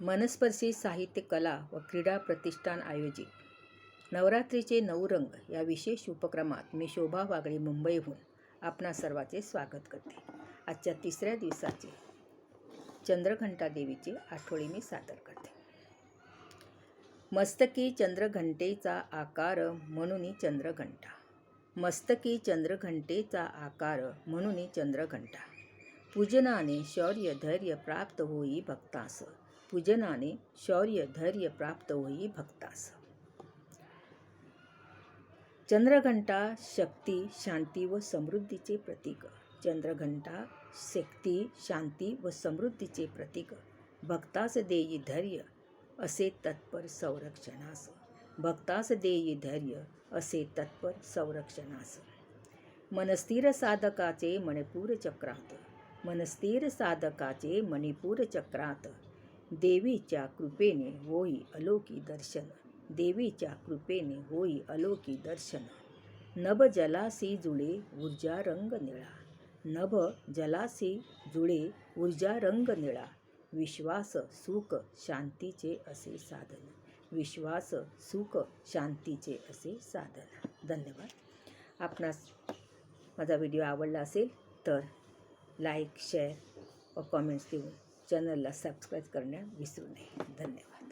मनस्पर्शी साहित्य कला व क्रीडा प्रतिष्ठान आयोजित. नवरात्रीचे नऊ रंग या विशेष उपक्रमात मी शोभा वागळे मुंबईहून आपणा सर्वांचे स्वागत करते. आजच्या तिसऱ्या दिवसाचे चंद्रघंटा देवीची आठवडी मी सादर करते. मस्तकी चंद्रघंटेचा आकार म्हणून चंद्रघंटा. मस्तकी चंद्रघंटेचा आकार म्हणून चंद्रघंटा. पूजनाने शौर्य धैर्य प्राप्त होई भक्तास पूजनाने शौर्य धैर्य प्राप्त होई भक्तास। चंद्रघंटा शक्ती शांती व समृद्धीचे प्रतीक। चंद्रघंटा शक्ती शांती व समृद्धीचे प्रतीक। भक्तास देई धैर्य असे तत्पर संरक्षणास। भक्तास देई धैर्य असे तत्पर संरक्षणास। मनस्थिर साधकाचे मणिपूर चक्रात। मनस्थिर साधकाचे मणिपूर चक्रात। देवीच्या कृपेने होई अलोकी दर्शन. देवीच्या कृपेने होई अलोकी दर्शन. नभ जलासी जुळे ऊर्जा रंग निळा. नभ जलासी जुळे ऊर्जा रंग निळा. विश्वास सुख शांतीचे असे साधन. विश्वास सुख शांतीचे असे साधन. धन्यवाद. आपणास माझा व्हिडिओ आवडला असेल तर लाईक शेअर व कॉमेंट्स देऊन चॅनलला सबस्क्राईब करण्यास विसरू नये. धन्यवाद.